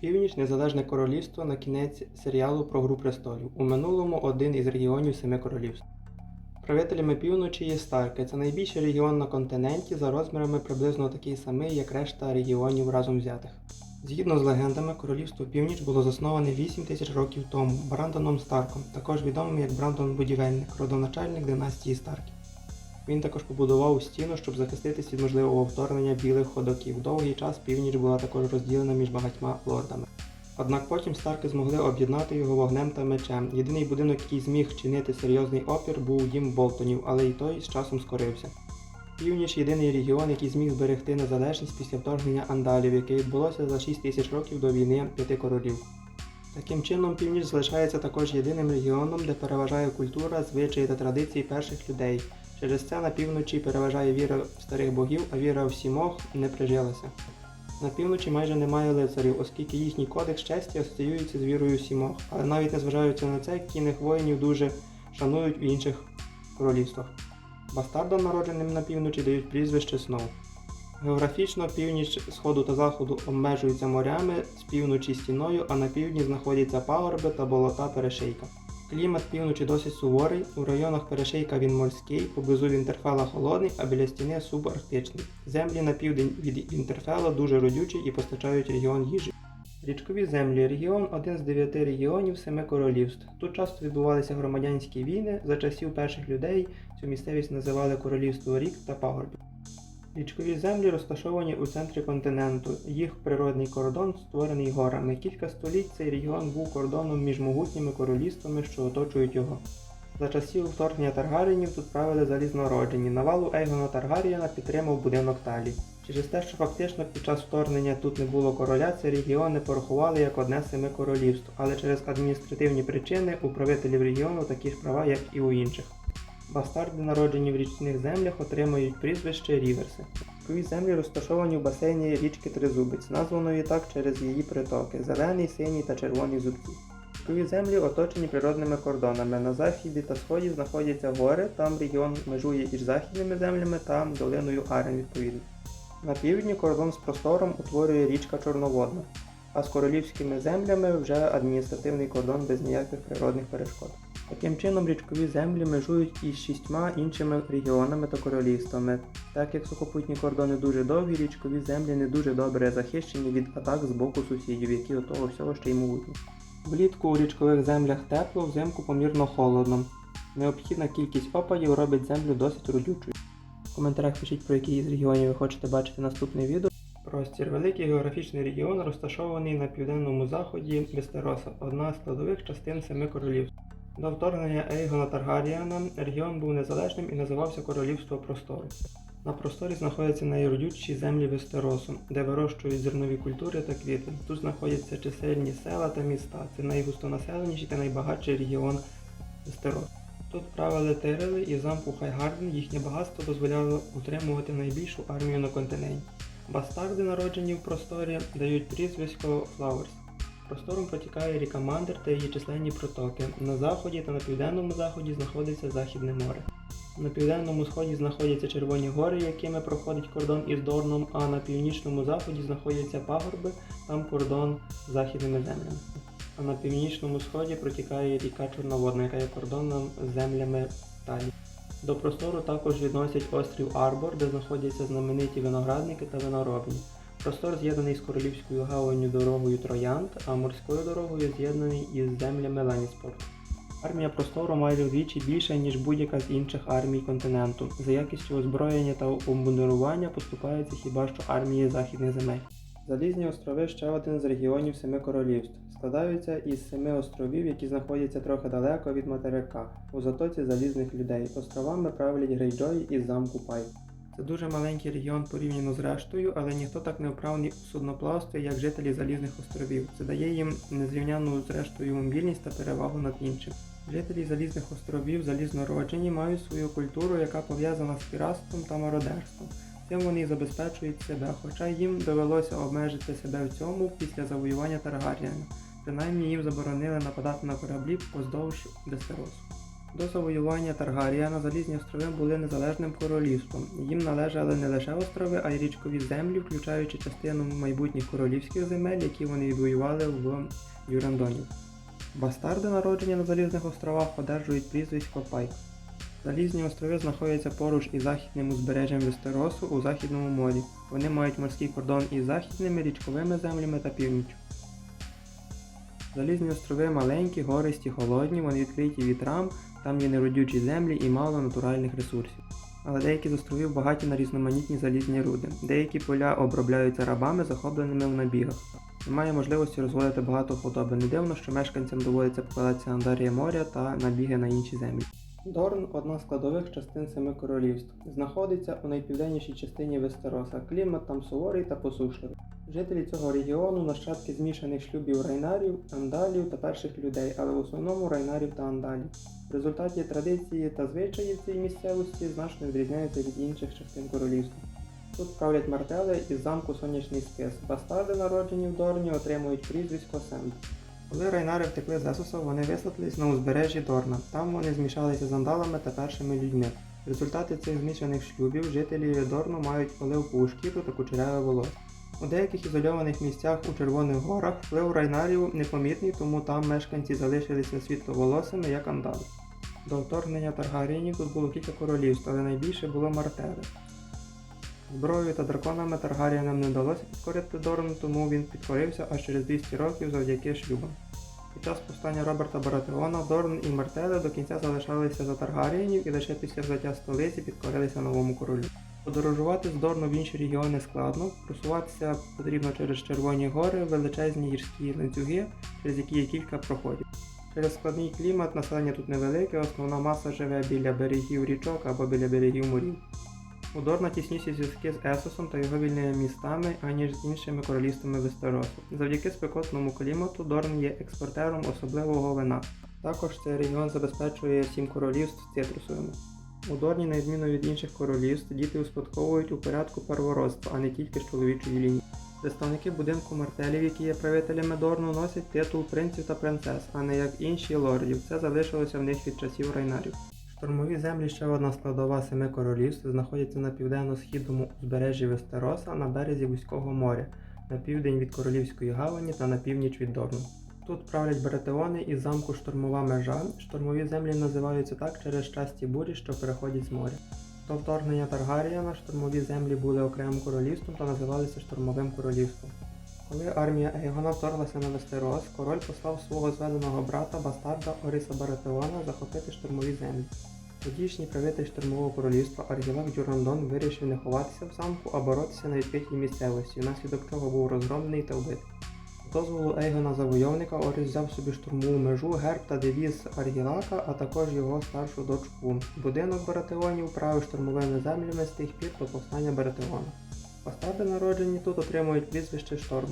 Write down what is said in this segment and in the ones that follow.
Північ Незалежне Королівство на кінець серіалу про Гру престолів. У минулому один із регіонів Семи Королівств. Правителями півночі є Старки. Це найбільший регіон на континенті за розмірами приблизно такий самий, як решта регіонів разом взятих. Згідно з легендами, королівство Північ було засноване 8 тисяч років тому Брандоном Старком, також відомим як Брандон Будівельник, родоначальник династії Старків. Він також побудував стіну, щоб захиститись від можливого вторгнення білих ходоків. Довгий час північ була також розділена між багатьма лордами. Однак потім Старки змогли об'єднати його вогнем та мечем. Єдиний будинок, який зміг чинити серйозний опір, був дім Болтонів, але й той з часом скорився. Північ єдиний регіон, який зміг зберегти незалежність після вторгнення андалів, яке відбулося за 6 тисяч років до війни п'яти королів. Таким чином, північ залишається також єдиним регіоном, де переважає культура, звичаї та традиції перших людей. Через це на півночі переважає віра в старих богів, а віра в сімох не прижилася. На півночі майже немає лицарів, оскільки їхній кодекс честі асоціюється з вірою сімох, але навіть незважаючи на це, кінних воїнів дуже шанують в інших королівствах. Бастардам, народженим на півночі, дають прізвище Сноу. Географічно північ сходу та заходу обмежуються морями з півночі стіною, а на півдні знаходяться пагорби та болота перешийка. Клімат півночі досить суворий, у районах перешийка він морський, поблизу Вінтерфела холодний, а біля стіни субарктичний. Землі на південь від Вінтерфела дуже родючі і постачають регіон їжі. Річкові землі регіон один з дев'яти регіонів семи королівств. Тут часто відбувалися громадянські війни. За часів перших людей цю місцевість називали королівство рік та пагорбів. Річкові землі розташовані у центрі континенту. Їх природний кордон створений горами. Кілька століть цей регіон був кордоном між могутніми королівствами, що оточують його. За часів вторгнення Таргаріїнів тут правили залізнороджені. Навалу Ейгона Таргарієна підтримав будинок Талі. Через те, що фактично під час вторгнення тут не було короля, ці регіони порахували як одне з семи королівств, але через адміністративні причини у правителів регіону такі ж права, як і у інших. Бастарди, народжені в річних землях, отримують прізвище Ріверси. Річкові землі розташовані в басейні річки Тризубець, названої так через її притоки зелений, синій та червоний зубці. Річкові землі оточені природними кордонами. На заході та сході знаходяться гори, там регіон межує із західними землями та долиною Арен відповідно. На півдні кордон з простором утворює річка Чорноводна, а з королівськими землями вже адміністративний кордон без ніяких природних перешкод. Таким чином, річкові землі межують із шістьма іншими регіонами та королівствами. Так як сухопутні кордони дуже довгі, річкові землі не дуже добре захищені від атак з боку сусідів, які до того всього ще й могутні. Влітку у річкових землях тепло, взимку помірно холодно. Необхідна кількість опадів робить землю досить родючою. В коментарях пишіть, про який із регіонів ви хочете бачити наступне відео. Простір. Великий географічний регіон розташований на південному заході Вестероса, одна з складових частин Семи Королівств. До вторгнення Ейгона Таргаріана регіон був незалежним і називався Королівство Простору. На просторі знаходяться найродючіші землі Вестеросу, де вирощують зернові культури та квіти. Тут знаходяться чисельні села та міста. Це найгустонаселеніший та найбагатший регіон Вестеросу. Тут правили Тирили і замку Хайгарден, їхнє багатство дозволяло утримувати найбільшу армію на континенті. Бастарди, народжені в просторі, дають прізвисько Флауерс. Простором протікає ріка Мандер та її численні протоки. На заході та на південному заході знаходиться Західне море. На південному сході знаходяться Червоні гори, якими проходить кордон із Дорном, а на північному заході знаходяться пагорби, там кордон з західними землями. А на північному сході протікає ріка Чорноводна, яка є кордоном з землями Талі. До простору також відносять острів Арбор, де знаходяться знамениті виноградники та виноробні. Простор з'єднаний з королівською гаванню дорогою Троянд, а морською дорогою з'єднаний із землями Леніспорту. Армія простору майже вдвічі більша, ніж будь-яка з інших армій континенту. За якістю озброєння та обмундирування поступаються хіба що армії західних земель. Залізні острови ще один з регіонів Семи Королівств. Складаються із семи островів, які знаходяться трохи далеко від материка, у затоці залізних людей. Островами правлять Грейджої із замку Пай. Це дуже маленький регіон порівняно з рештою, але ніхто так не вправний у судноплавстві, як жителі залізних островів. Це дає їм незрівняну з рештою мобільність та перевагу над іншим. Жителі залізних островів залізнороджені мають свою культуру, яка пов'язана з піратством та мародерством. Цим вони забезпечують себе, хоча їм довелося обмежити себе в цьому після завоювання Таргаріана. Принаймні їм заборонили нападати на кораблі поздовж Дестеросу. До завоювання Таргаріана Залізні острови були незалежним королівством. Їм належали не лише острови, а й річкові землі, включаючи частину майбутніх королівських земель, які вони відвоювали в Юрандоні. Бастарди, народжені на Залізних островах, одержують прізвисько Пайк. Залізні острови знаходяться поруч із західним узбережжям Вестеросу у Західному морі. Вони мають морський кордон із західними річковими землями та північчю. Залізні острови маленькі, гористі, холодні, вони відкриті вітрам, там є неродючі землі і мало натуральних ресурсів. Але деякі з островів багаті на різноманітні залізні руди. Деякі поля обробляються рабами, захопленими в набігах. Немає можливості розводити багато худоби. Не дивно, що мешканцям доводиться покладатися на дар'я моря та набіги на інші землі. Дорн одна з складових частин семи королівств. Знаходиться у найпівденнішій частині Вестероса. Клімат там суворий та посушливий. Жителі цього регіону нащадки змішаних шлюбів райнарів, андалів та перших людей, але в основному райнарів та андалів. В результаті традиції та звичаї в цій місцевості значно відрізняються від інших частин королівства. Тут правлять мартели із замку Сонячний Спис. Бастарди, народжені в Дорні, отримують прізвисько Сент. Коли райнари втекли з Есоса, вони висадились на узбережжі Дорна. Там вони змішалися з андалами та першими людьми. В результаті цих змішаних шлюбів жителі Дорну мають оливкову шкіру та кучеряве волосся. У деяких ізольованих місцях у Червоних горах вплив райнарів непомітний, тому там мешканці залишилися світловолосими, як андали. До вторгнення Таргаріїнів тут було кілька королівств, але найбільше було Мартери. Зброєю та драконами Таргаріянам не вдалося підкорити Дорн, тому він підкорився аж через 200 років завдяки шлюбам. Під час повстання Роберта Баратеона Дорн і Мартели до кінця залишалися за Таргаріїнів і лише після взяття столиці підкорилися новому королю. Подорожувати з Дорну в інші регіони складно, просуватися потрібно через Червоні гори, величезні гірські ланцюги, через які є кілька проходів. Через складний клімат населення тут невелике, основна маса живе біля берегів річок або біля берегів морів. У тісніші зв'язки з Есосом та його вільними містами, аніж з іншими королівствами Вестеросу. Завдяки спекотному клімату Дорн є експортером особливого вина. Також цей регіон забезпечує сім королівств цитрусовими. У Дорні, на відміну від інших королівств, діти успадковують у порядку первородства, а не тільки з чоловічої лінії. Представники будинку мартелів, які є правителями Дорну, носять титул принців та принцес, а не як інші лордів. Це залишилося в них від часів райнарів. Штурмові землі ще одна складова семи королівств знаходяться на південно-східному узбережжі Вестероса на березі Вузького моря, на південь від Королівської гавані та на північ від Дорну. Тут правлять Баратеони із замку Штурмова межа. Штурмові землі називаються так через часті бурі, що переходять з моря. До вторгнення Таргаріяна штурмові землі були окремим королівством та називалися Штурмовим королівством. Коли армія Ейгона вторглася на Вестерос, король послав свого зведеного брата бастарда Оріса Баратеона захопити штурмові землі. Тодішній правитель штурмового королівства Аргілак Дюрандон вирішив не ховатися в замку, а боротися на відкритій місцевості, внаслідок чого був розгромлений та вбитий. Дозволу Ейгона Завойовника Оріс взяв собі штурмову межу, герб та девіз Аргілака, а також його старшу дочку. Будинок Баратеонів правив штурмовими землями з тих пір до повстання Баратеона. Бастарди, народжені тут, отримують прізвище Шторм.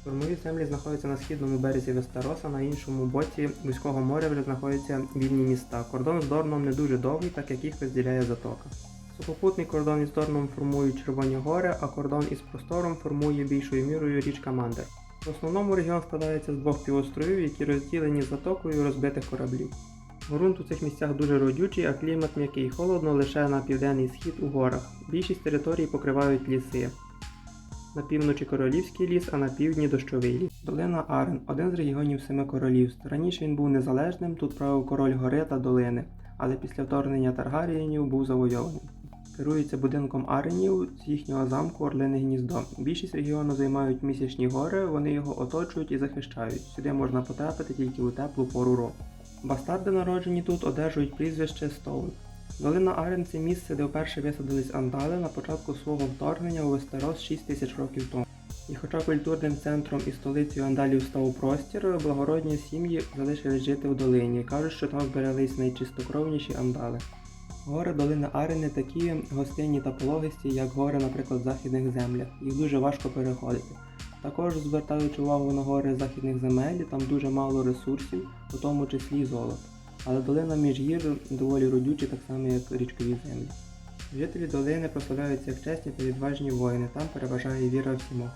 Штурмові землі знаходяться на східному березі Вестероса, на іншому боці Вузького моря вже знаходяться вільні міста. Кордон з Дорном не дуже довгий, так як їх розділяє затока. Сухопутний кордон із Дорном формують Червоні гори, а кордон із простором формує більшою мірою річка Мандер. В основному регіон складається з двох півостровів, які розділені затокою розбитих кораблів. Грунт у цих місцях дуже родючий, а клімат м'який, холодно лише на південний схід у горах. Більшість територій покривають ліси. На півночі королівський ліс, а на півдні дощовий ліс. Долина Арен один з регіонів семи королівств. Раніше він був незалежним, тут правив король гори та долини, але після вторгнення Таргарієнів був завойований. Керується будинком Аренів з їхнього замку Орлине Гніздо. Більшість регіону займають місячні гори, вони його оточують і захищають. Сюди можна потрапити тільки у теплу пору року. Бастарди, народжені тут, одержують прізвище Стоун. Долина Арен це місце, де вперше висадились андали на початку свого вторгнення у Вестерос 6 тисяч років тому. І хоча культурним центром і столицею андалів став простір, благородні сім'ї залишились жити в долині. Кажуть, що там зберелись найчистокровніші андали. Гори долини Арен не такі гостинні та пологисті, як гори, наприклад, в західних землях. Їх дуже важко переходити. Також звертаючи увагу на гори західних земель, там дуже мало ресурсів, у тому числі золота. Але долина міжгір доволі родюча, так само як річкові землі. Жителі долини прославляються як чесні та відважні воїни, там переважає віра в сімох.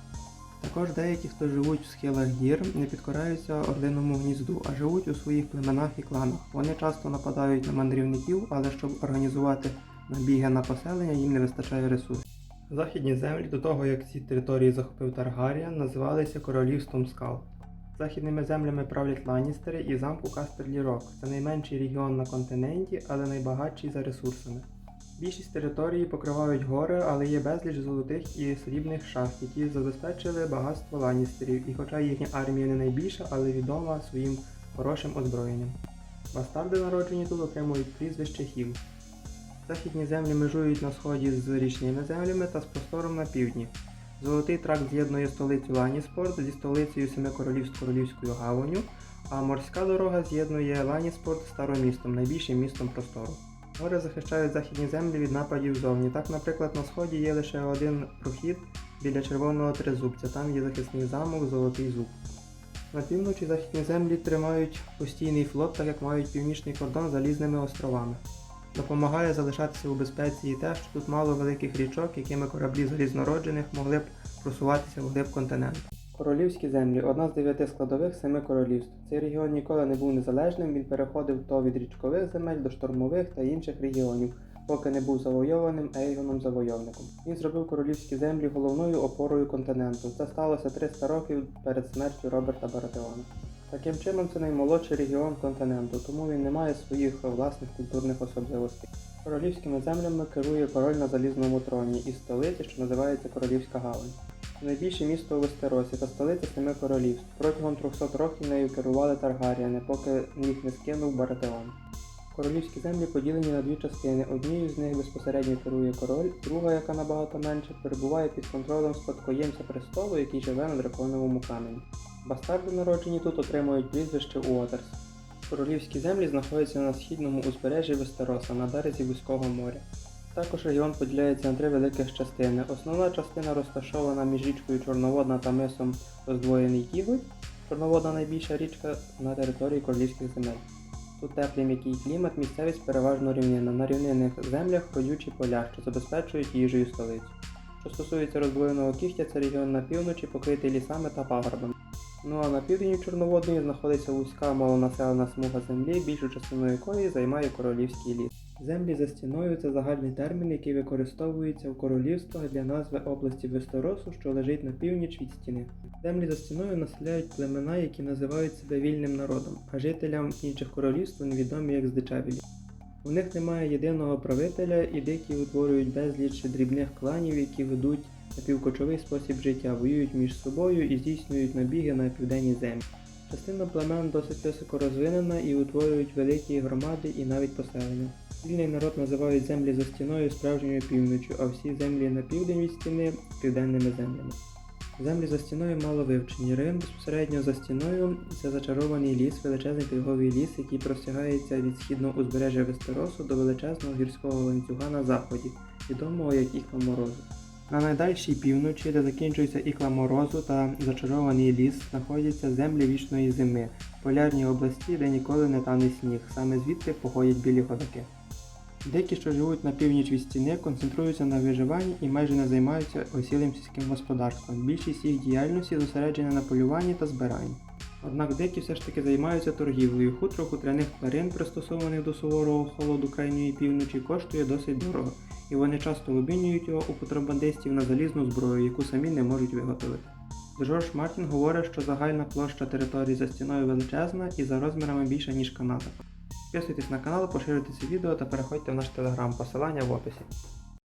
Також деякі, хто живуть в схилах гір, не підкоряються орлиному гнізду, а живуть у своїх племенах і кланах. Вони часто нападають на мандрівників, але щоб організувати набіги на поселення, їм не вистачає ресурсів. Західні землі до того, як ці території захопив Таргаріан, називалися Королівством скал. Західними землями правлять Ланністери і замку Кастерлі Рок. Це найменший регіон на континенті, але найбагатший за ресурсами. Більшість території покривають гори, але є безліч золотих і срібних шахт, які забезпечили багатство Ланністерів, і хоча їхня армія не найбільша, але відома своїм хорошим озброєнням. Бастарди, народжені тут, отримують прізвище Хів. Західні землі межують на сході з річними землями та з простором на півдні. Золотий тракт з'єднує столицю Ланіспорт зі столицею Семи Королівств Королівською гаванню, а морська дорога з'єднує Ланіспорт з старомістом, найбільшим містом простору. Гори захищають західні землі від нападів зовні. Так, наприклад, на сході є лише один прохід біля червоного тризубця, там є захисний замок Золотий Зуб. На півночі західні землі тримають постійний флот, так як мають північний кордон з залізними островами. Допомагає залишатися у безпеці і те, що тут мало великих річок, якими кораблі залізнороджених могли б просуватися вглиб континенту. Королівські землі одна з дев'яти складових семи королівств. Цей регіон ніколи не був незалежним, він переходив то від річкових земель до штормових та інших регіонів, поки не був завойованим Ейгоном завойовником. Він зробив королівські землі головною опорою континенту. Це сталося 300 років перед смертю Роберта Баратеона. Таким чином, це наймолодший регіон континенту, тому він не має своїх власних культурних особливостей. Королівськими землями керує король на залізному троні із столиці, що називається Королівська Гавань. Найбільше місто у Вестеросі та столиця Семи Королівств. Протягом 300 років нею керували Таргаріани, поки їх не скинув Баратеон. Королівські землі поділені на дві частини. Однією з них безпосередньо керує король, друга, яка набагато менше, перебуває під контролем спадкоємця престолу, який живе на драконовому камені. Бастарди, народжені тут, отримують прізвище Уотерс. Королівські землі знаходяться на східному узбережжі Вестероса на березі Вузького моря. Також регіон поділяється на три великих частини. Основна частина розташована між річкою Чорноводна та мисом Роздвоєний Кіготь. Чорноводна найбільша річка на території королівських земель. Тут теплий м'який клімат, місцевість переважно рівнина. На рівнинних землях родючі поля, що забезпечують їжею столицю. Що стосується роздвоєного кігтя, це регіон на півночі, покритий лісами та пагорбами. Ну а на півдні Чорноводної знаходиться вузька малонаселена смуга землі, більшу частину якої займає королівський ліс. Землі за стіною це загальний термін, який використовується в королівствах для назви області Вестеросу, що лежить на північ від стіни. Землі за стіною населяють племена, які називають себе вільним народом, а жителям інших королівств вони відомі як здичавілі. У них немає єдиного правителя, і дикі утворюють безліч дрібних кланів, які ведуть напівкочовий спосіб життя, воюють між собою і здійснюють набіги на південні землі. Частина племен досить високо розвинена і утворюють великі громади і навіть поселення. Вільний народ називають землі за стіною справжньою півночю, а всі землі на південь від стіни південними землями. Землі за стіною мало вивчені. Район безпосередньо за стіною це зачарований ліс, величезний тайговий ліс, який простягається від східного узбережжя Вестеросу до величезного гірського ланцюга на заході, відомого як Ікла Морозу. На найдальшій півночі, де закінчується ікла морозу та зачарований ліс, знаходяться землі вічної зими, полярні області, де ніколи не тане сніг. Саме звідти походять білі ходаки. Дикі, що живуть на північ від стіни, концентруються на виживанні і майже не займаються осілим сільським господарством. Більшість їх діяльності зосереджена на полюванні та збиранні. Однак дикі все ж таки займаються торгівлею. Хутро хутряних тварин, пристосованих до суворого холоду крайньої півночі, коштує досить дорого, і вони часто обмінюють його у контрабандистів на залізну зброю, яку самі не можуть виготовити. Джордж Мартін говорить, що загальна площа території за стіною величезна і за розмірами більша, ніж Канада. Підписуйтесь на канал, поширюйте це відео та переходьте в наш телеграм, посилання в описі.